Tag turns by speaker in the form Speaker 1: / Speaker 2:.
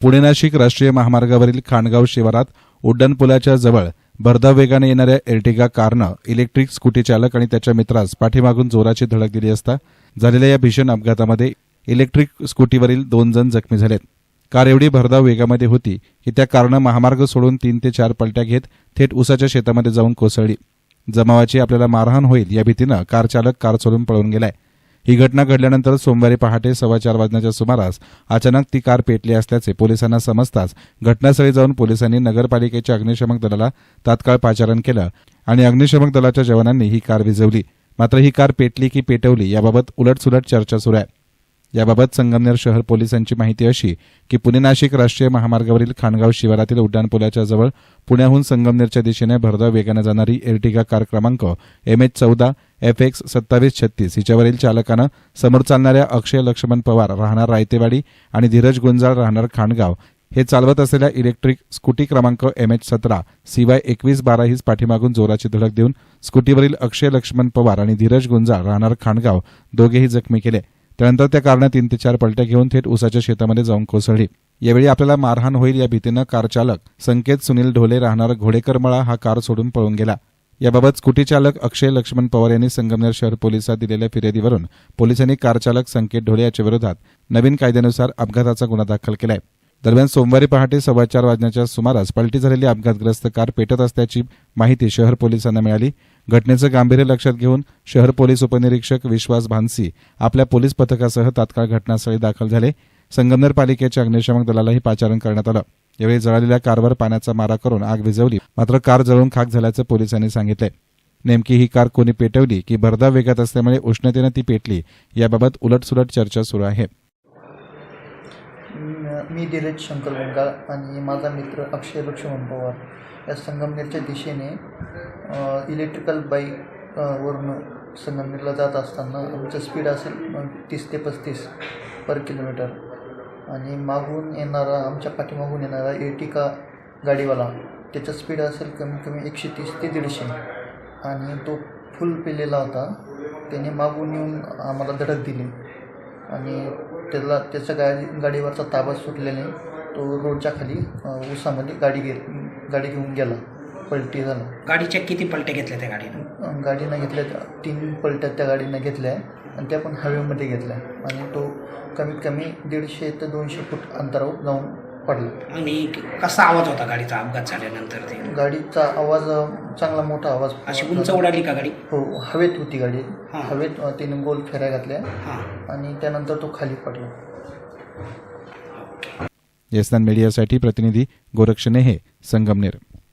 Speaker 1: पुणे नाशिक राष्ट्रीय महामार्गावरील खाणगाव शिवारात उड्डाणपुलाच्या जवळ भरधाव वेगाने येणाऱ्या एर्टिगा कारनं इलेक्ट्रिक स्कूटी चालक आणि त्याच्या मित्रास पाठीमागून जोराची धडक दिली असता झालेल्या या भीषण अपघातामध्ये इलेक्ट्रिक स्कूटीवरील दोन जण जखमी झालेत. कार एवढी भरधाव वेगामध्ये होती की त्या कारनं महामार्ग सोडून तीन ते चार पलट्या घेत थेट उसाच्या शेतामध्ये जाऊन कोसळली. जमावाची आपल्याला मारहाण होईल या भीतीनं कार चालक कार सोडून पळून गेलाय. ही घटना घडल्यानंतर सोमवारी पहाटे सव्वा चार वाजण्याच्या सुमारास अचानक ती कार पेटली असल्याचे पोलिसांना समजताच घटनास्थळी जाऊन पोलिसांनी नगरपालिकेच्या अग्निशमक दलाला तात्काळ पाचारण केलं आणि अग्निशमक दलाच्या जवानांनी ही कार विझवली. मात्र ही कार पेटली की पेटवली याबाबत उलटसुलट चर्चा सुरू आहे. याबाबत संगमनेर शहर पोलिसांची माहिती अशी की पुणे नाशिक राष्ट्रीय महामार्गावरील खाणगाव शिवारातील उड्डाणपुलाच्या जवळ पुण्याहून संगमनेरच्या दिशेने भरधाव वेगानं जाणारी एर्टिगा कार क्रमांक एम एच चौदा एफ एक्स सत्तावीस छत्तीस हिच्यावरील चालकानं समोर चालणाऱ्या अक्षय लक्ष्मण पवार राहणार रायतेवाडी आणि धीरज गुंजाळ राहणार खाणगाव. हे चालवत असलेल्या इलेक्ट्रिक स्कूटी क्रमांक एम एच सतरा सीवाय एकवीस बारा हीच पाठीमागून जोराची धडक देऊन स्कूटीवरील अक्षय लक्ष्मण पवार आणि धीरज गुंजाळ राहणार खाणगाव दोघेही जखमी केले. त्यानंतर त्या कारनं तीन ते चार पलट्या घेऊन थेट उसाच्या शेतामध्ये जाऊन कोसळली. यावेळी आपल्याला मारहाण होईल या भीतीनं कार चालक संकेत सुनील ढोले राहणार घोडेकरमळा हा कार सोडून पळून गेला. याबाबत स्कूटी चालक अक्षय लक्ष्मण पवार यांनी संगमनेर शहर पोलिसात दिलेल्या फिर्यादीवरून पोलिसांनी कार चालक संकेत ढोले याच्या विरोधात नवीन कायद्यानुसार अपघाताचा गुन्हा दाखल केला आहे दरम्यान सोमवारी पहाटे सव्वा चार वाजण्याच्या सुमारास पलटी झालेली अपघातग्रस्त कार पेटत असल्याची माहिती शहर पोलिसांना मिळाली. घटनेचं गांभीर्य लक्षात घेऊन शहर पोलीस उपनिरीक्षक विश्वास भानसी आपल्या पोलीस पथकासह तात्काळ घटनास्थळी दाखल झाले. संगमनेर पालिकेच्या अग्निशमक दलालाही पाचारण करण्यात आलं. यावेळी जळालेल्या कारवर पाण्याचा मारा करून आग विझवली. मात्र कार जळून खाक झाल्याचं पोलिसांनी सांगितलं. नेमकी ही कार कोणी पेटवली की भरधाव वेगात असल्यामुळे उष्णतेनं ती पेटली याबाबत उलटसुलट चर्चा सुरू आहे.
Speaker 2: मी धीरज शंकर गुंगा आणि माझा मित्र अक्षय लक्ष्मण पवार या संगमनेरच्या दिशेने इलेक्ट्रिकल बाईक वरून संगमनेरला जात असताना आमचं स्पीड असेल तीस ते पस्तीस पर किलोमीटर आणि मागून येणारा आमच्या पाठीमागून येणारा एटिका गाडीवाला त्याचा स्पीड असेल कमीत कमी एकशे तीस ते दीडशे. आणि तो फुल पेलेला होता. त्याने मागून येऊन आम्हाला धडक दिली. आणि त्याला त्याच्या गाडी गाडीवरचा ताबा सुटल्याने तो रोडच्या खाली उसामध्ये गाडी घे गाडी घेऊन गेला पलटी झाला.
Speaker 3: गाडीच्या किती पलट्या घेतल्या त्या गाडीनं?
Speaker 2: गाडीनं घेतल्या तीन पलट्या त्या गाडीनं घेतल्या आणि त्या पण हवेमध्ये घेतल्या. आणि तो कमीत कमी दीडशे ते दोनशे फूट अंतरावर जाऊन पडला.
Speaker 3: आणि कसा आवाज होता गाडीचा अपघात झाल्यानंतर ते?
Speaker 2: गाडीचा आवाज अ, चांगला मोठा आवाज
Speaker 3: अशी उंच उडाली का गाडी?
Speaker 2: हो हवेत होती गाडी.
Speaker 3: हां.
Speaker 2: हवेत अ, तिने गोल फेऱ्या घातल्या.
Speaker 3: हां.
Speaker 2: आणि त्यानंतर तो खाली पडला.
Speaker 1: येसनान मीडियासाठी प्रतिनिधी गोरक्षणे हे संगमनेर.